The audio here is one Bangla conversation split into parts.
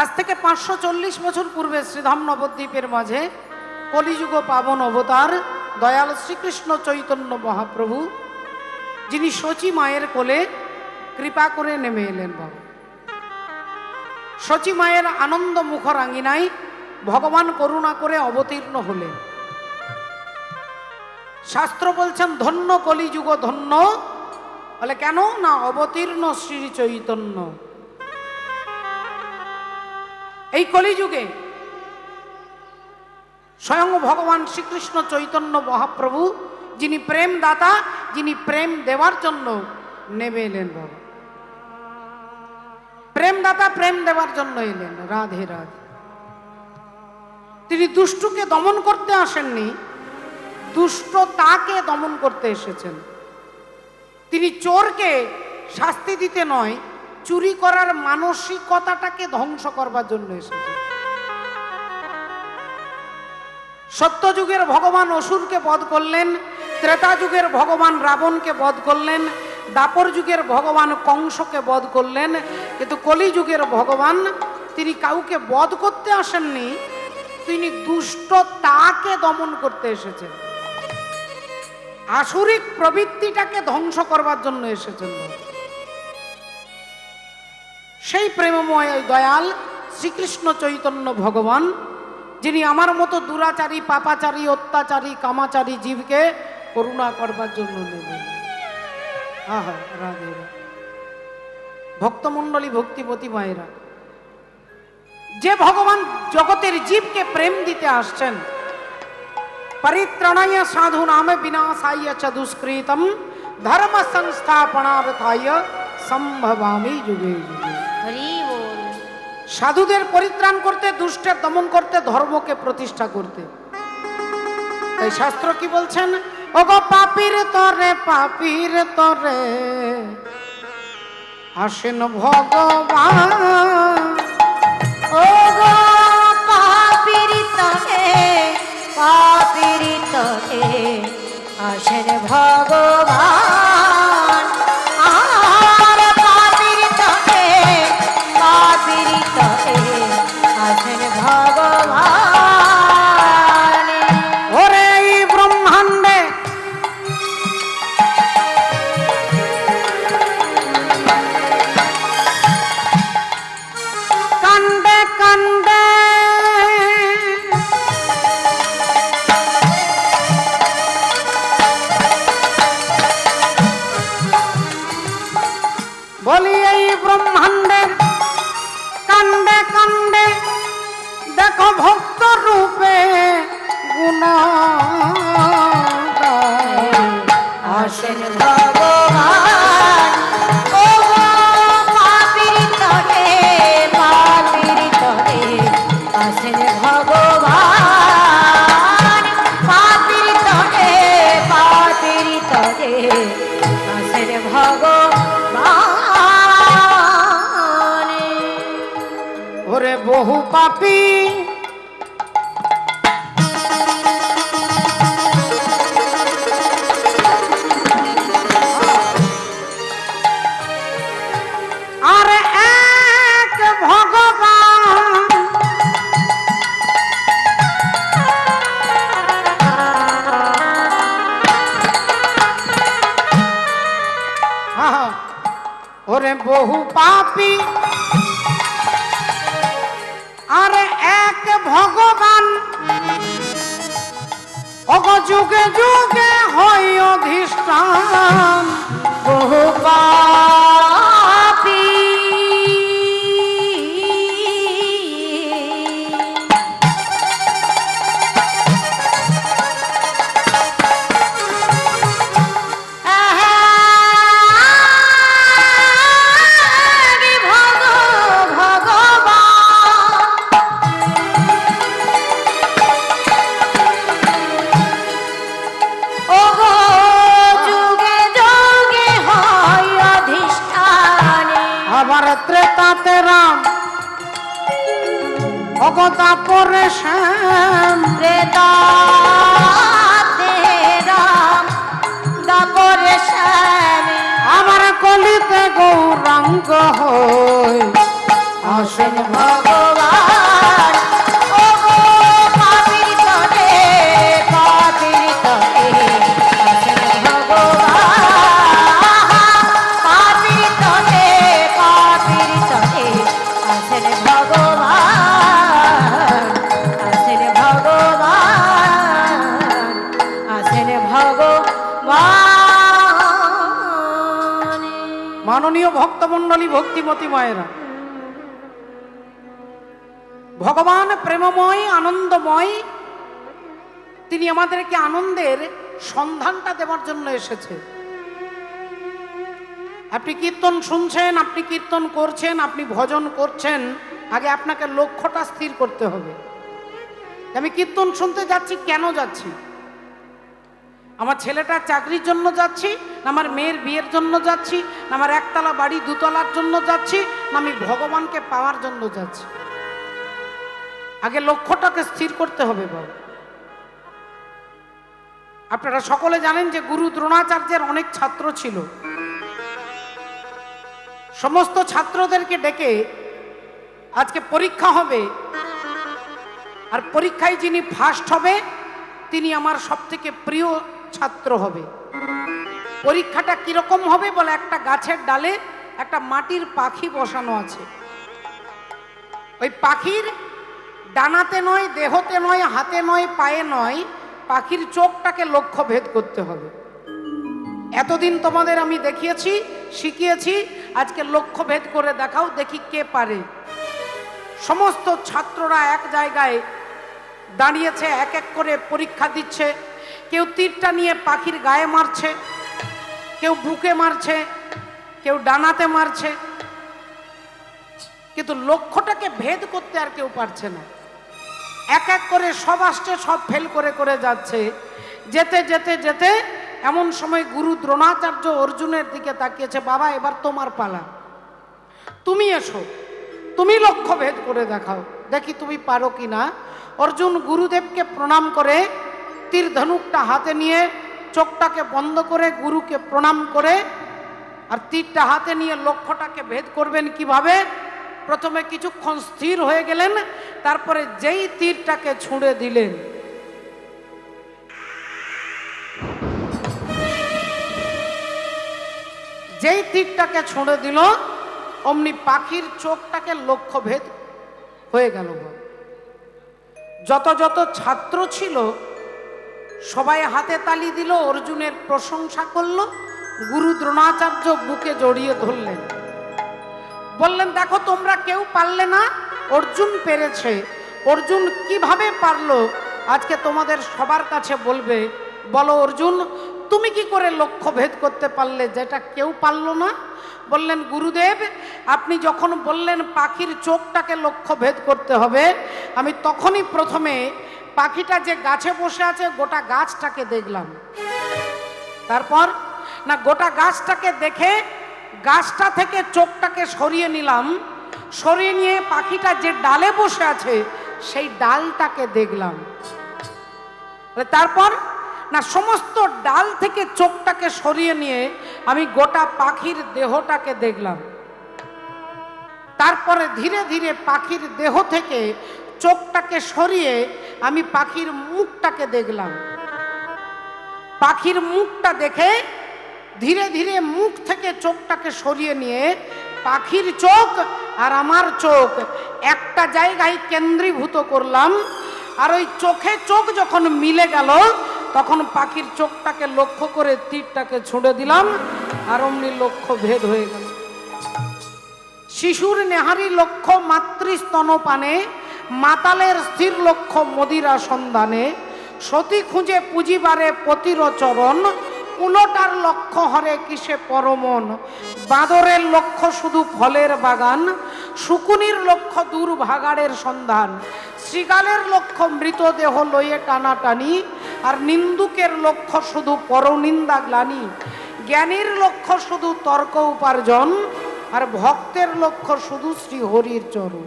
আজ থেকে পাঁচশো চল্লিশ বছর পূর্বে শ্রীধাম নবদ্বীপের মাঝে কলিযুগ পাবন অবতার দয়াল শ্রীকৃষ্ণ চৈতন্য মহাপ্রভু, যিনি শচী মায়ের কোলে কৃপা করে নেমে এলেন বাবা। শচী মায়ের আনন্দ মুখর আঙিনায় ভগবান করুণা করে অবতীর্ণ হলেন। শাস্ত্র বলছেন, ধন্য কলিযুগ, ধন্য। বলে, কেন? না, অবতীর্ণ শ্রী চৈতন্য। এই কলিযুগে স্বয়ং ভগবান শ্রীকৃষ্ণ চৈতন্য মহাপ্রভু, যিনি প্রেম দাতা যিনি প্রেম দেওয়ার জন্য নেমে এলেন বাবা। প্রেম দাতা প্রেম দেওয়ার জন্য এলেন, রাধে রাধে। তিনি দুষ্টুকে দমন করতে আসেননি, দুষ্ট তাকে দমন করতে এসেছেন। তিনি চোরকে শাস্তি দিতে নয় চুরি করার মানসিকতাটাকে ধ্বংস করবার জন্য এসেছেন সত্যযুগের ভগবান অসুরকে বধ করলেন ত্রেতা যুগের ভগবান রাবণকে বধ করলেন দাপর যুগের ভগবান কংসকে বধ করলেন, কিন্তু কলি যুগের ভগবান তিনি কাউকে বধ করতে আসেননি, তিনি দুষ্ট তাকে দমন করতে এসেছেন। আসুরিক প্রবৃত্তিটাকে ধ্বংস করবার জন্য এসেছেন। সেই প্রেমময় দয়াল শ্রীকৃষ্ণ চৈতন্য ভগবান, যিনি আমার মতো দুরাচারী, পাপাচারী, অত্যাচারী, কামাচারী জীবকে করুণা করবার জন্য নেবেন। ভক্তমণ্ডলী, ভক্তিপতি মায়েরা, যে ভগবান জগতের জীবকে প্রেম দিতে আসছেন, পরিত্রাণায় সাধু নামে বিনাশায় চ দুষ্কৃতম ধর্ম সংস্থাপনার্থায় সম্ভবামি যুগে যুগে সাধুদের পরিত্রাণ করতে দুষ্টের দমন করতে ধর্মকে প্রতিষ্ঠা করতে। তাই শাস্ত্র কি বলছেন? ওগো পাপির তরে পাপির তরে আসেন ভগবান। ও গো পাপিরিত হে পাপিরিত হে আসেন ভগবান। papi. যুগে যুগে হয় অধিষ্ঠান। বহু অগতা পরে শ্যাম ত্রেতাতে রাম দাপরে শ্যামে। আমার কলিতে গৌরাঙ্গ হয় আসেন ভগবান মাননীয় ভক্তমণ্ডলী ভক্তিমতী মায়েরা। ভগবান প্রেমময়, আনন্দময়, তিনি আমাদেরকে আনন্দের সন্ধানটা দেওয়ার জন্য এসেছে। আপনি কীর্তন শুনছেন, আপনি কীর্তন করছেন, আপনি ভজন করছেন, আগে আপনাকে লক্ষ্যটা স্থির করতে হবে। আমি কীর্তন শুনতে যাচ্ছি, কেন যাচ্ছি? আমার ছেলেটা চাকরির জন্য যাচ্ছি, না আমার মেয়ের বিয়ের জন্য যাচ্ছি, না আমার একতলা বাড়ি দুতলার জন্য যাচ্ছি, না আমি ভগবানকে পাওয়ার জন্য যাচ্ছি। আগে লক্ষ্যটাকে স্থির করতে হবে বাবু। আপনারা সকলে জানেন যে গুরু দ্রোণাচার্যের অনেক ছাত্র ছিল। সমস্ত ছাত্রদেরকে ডেকে আজকে পরীক্ষা হবে। আর পরীক্ষায় যিনি ফার্স্ট হবে, তিনি আমার সব থেকে প্রিয় ছাত্র হবে। পরীক্ষাটা কীরকম হবে বলে একটা গাছের ডালে একটা মাটির পাখি বসানো আছে। ওই পাখির ডানাতে নয়, দেহতে নয়, হাতে নয়, পায়ে নয়, পাখির চোখটাকে লক্ষ্য ভেদ করতে হবে। এতদিন তোমাদের আমি দেখিয়েছি, শিখিয়েছি, আজকে লক্ষ্য ভেদ করে দেখাও, দেখি কে পারে। সমস্ত ছাত্ররা এক জায়গায় দাঁড়িয়েছে, এক এক করে পরীক্ষা দিচ্ছে কেউ তীরটা নিয়ে পাখির গায়ে মারছে, কেউ বুকে মারছে, কেউ ডানাতে মারছে, কিন্তু লক্ষ্যটাকে ভেদ করতে আর কেউ পারছে না। এক এক করে সব আসছে, সব ফেল করে করে যাচ্ছে। যেতে যেতে যেতে এমন সময় গুরু দ্রোণাচার্য অর্জুনের দিকে তাকিয়েছে, বাবা, এবার তোমার পালা। তুমি এসো। তুমি লক্ষ্য ভেদ করে দেখাও। দেখি তুমি পারো কি না? অর্জুন গুরুদেবকে প্রণাম করে তীর ধনুকটা হাতে নিয়ে চোখটাকে বন্ধ করে গুরুকে প্রণাম করে আর তীরটা হাতে নিয়ে লক্ষ্যটাকে ভেদ করবেন কীভাবে প্রথমে কিছুক্ষণ স্থির হয়ে গেলেন, তারপরে যেই তীরটাকে ছুঁড়ে দিলেন যেই তীরটাকে ছুঁড়ে দিল, অমনি পাখির চোখটাকে লক্ষ্যভেদ হয়ে গেল। যত যত ছাত্র ছিল সবাই হাতে তালি দিল, অর্জুনের প্রশংসা করল, গুরু দ্রোণাচার্য বুকে জড়িয়ে ধরলেন। বললেন, দেখো, তোমরা কেউ পারলে না, অর্জুন পেরেছে। অর্জুন কীভাবে পারল? আজকে তোমাদের সবার কাছে বলবে, বলো, অর্জুন, তুমি কি করে লক্ষ্য ভেদ করতে পারলে যেটা কেউ পারল না? বললেন, গুরুদেব, আপনি যখন বললেন পাখির চোখটাকে লক্ষ্য ভেদ করতে হবে, আমি তখনই প্রথমে পাখিটা যে গাছে বসে আছে, গোটা গাছটাকে দেখলাম। তারপর, না, গোটা গাছটাকে দেখে গাছটা থেকে চোখটাকে সরিয়ে নিলাম। সরিয়ে নিয়ে পাখিটা যে ডালে বসে আছে, সেই ডালটাকে দেখলাম। তারপর, না, সমস্ত ডাল থেকে চোখটাকে সরিয়ে নিয়ে আমি গোটা পাখির দেহটাকে দেখলাম। তারপরে ধীরে ধীরে পাখির দেহ থেকে চোখটাকে সরিয়ে আমি পাখির মুখটাকে দেখলাম। পাখির মুখটা দেখে ধীরে ধীরে মুখ থেকে চোখটাকে সরিয়ে নিয়ে পাখির চোখ আর আমার চোখ একটা জায়গায় কেন্দ্রীভূত করলাম। আর ওই চোখে চোখ যখন মিলে গেল, তখন পাখির চোখটাকে লক্ষ্য করে তীরটাকে ছুঁড়ে দিলাম আর অমনি লক্ষ্য ভেদ হয়ে গেল। শিশুর নেহারি লক্ষ্য মাতৃস্তনপানে মাতালের স্থির লক্ষ্য মদিরা সন্ধানে, সতী খুঁজে পুঁজিবারে পতির চরণ উলটার লক্ষ্য হরে কিসে পরমন। বাঁদরের লক্ষ্য শুধু ফলের বাগান, শুকুনির লক্ষ্য দূর ভাগাড়ের সন্ধান। শ্রীগালের লক্ষ্য মৃতদেহ লইয়ে টানাটানি, আর নিন্দুকের লক্ষ্য শুধু পরনিন্দা গ্লানি। জ্ঞানীর লক্ষ্য শুধু তর্ক উপার্জন, আর ভক্তের লক্ষ্য শুধু শ্রী হরির চরণ।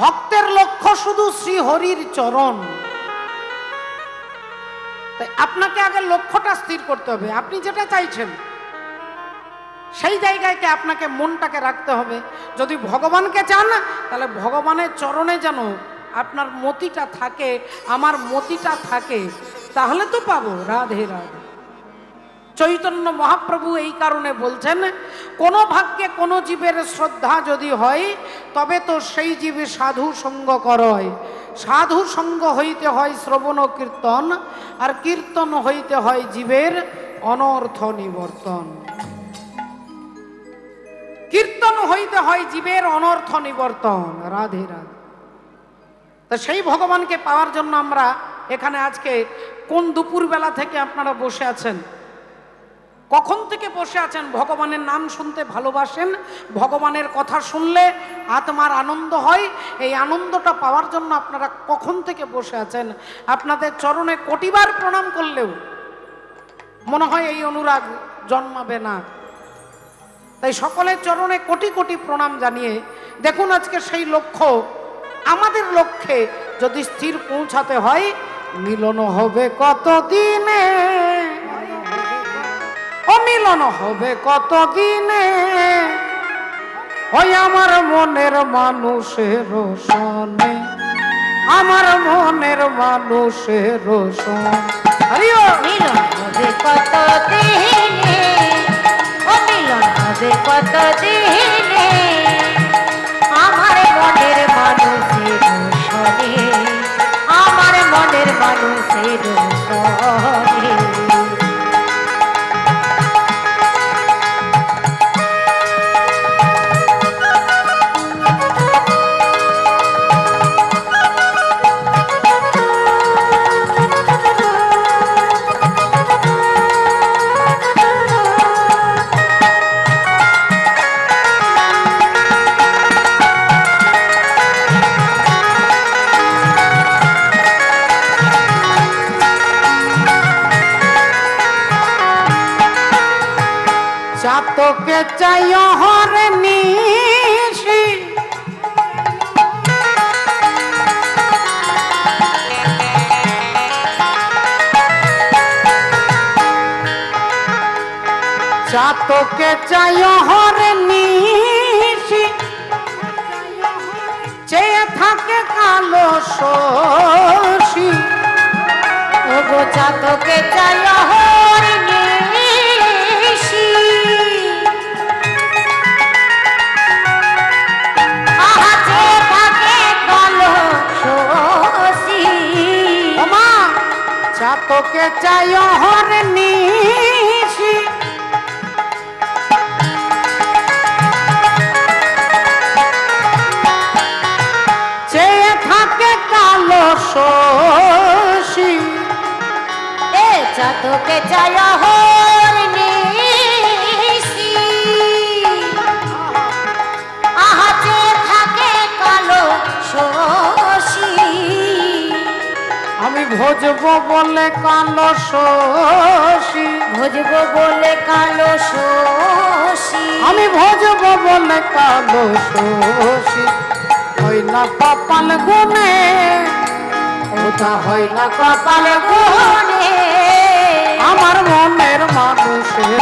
ভক্তের লক্ষ্য শুধু শ্রীহরির চরণ। তাই আপনাকে আগে লক্ষ্যটা স্থির করতে হবে। আপনি যেটা চাইছেন, সেই জায়গায়কে আপনাকে মনটাকে রাখতে হবে। যদি ভগবানকে চান, তাহলে ভগবানের চরণে যেন আপনার মতিটা থাকে, আমার মতিটা থাকে, তাহলে তো পাবো। রাধে রাধে। চৈতন্য মহাপ্রভু এই কারণে বলছেন, কোন ভাগ্যে কোন জীবের শ্রদ্ধা যদি হয়, তবে তো সেই জীবে সাধু সঙ্গ করয় সাধু সঙ্গ হইতে হয় শ্রবণ কীর্তন, আর কীর্তন হইতে হয় জীবের অনর্থ নিবর্তন। কীর্তন হইতে হয় জীবের অনর্থ নিবর্তন। রাধে রাধে। তা সেই ভগবানকে পাওয়ার জন্য আমরা এখানে আজকে কোন দুপুরবেলা থেকে আপনারা বসে আছেন কখন থেকে বসে আছেন? ভগবানের নাম শুনতে ভালোবাসেন, ভগবানের কথা শুনলে আত্মার আনন্দ হয়। এই আনন্দটা পাওয়ার জন্য আপনারা কখন থেকে বসে আছেন? আপনাদের চরণে কোটিবার প্রণাম করলেও মনে হয় এই অনুরাগ জন্মাবে না। তাই সকলের চরণে কোটি কোটি প্রণাম জানিয়ে, দেখুন আজকে সেই লক্ষ্য। আমাদের লক্ষ্যে যদি স্থির পৌঁছাতে হয় মিলন হবে কত অমিলন হবে কত দিনে ওই আমার মনের মানুষের সনে আমার মনের মানুষের মিলন কত কত আমার মনের মানুষের সনে আমার মনের মানুষের চাতকে চাই হরে নিশি। চাতকে চাই হরে নিশি। চেয়ে থাকে কালো শশী। ও চাতকে চাই চাতকে চাই হর নিশি। চেয়ে থাকে কালো শশী। এ চাতকে চাই হর ভোজবো বলে কালো শশী। ভজব বলে কালো শশী। আমি ভোজবো বলে কালো শশী। হয় না কপাল গুনে ওটা হয় না কপাল গুনে গুনে আমার মনের মানুষের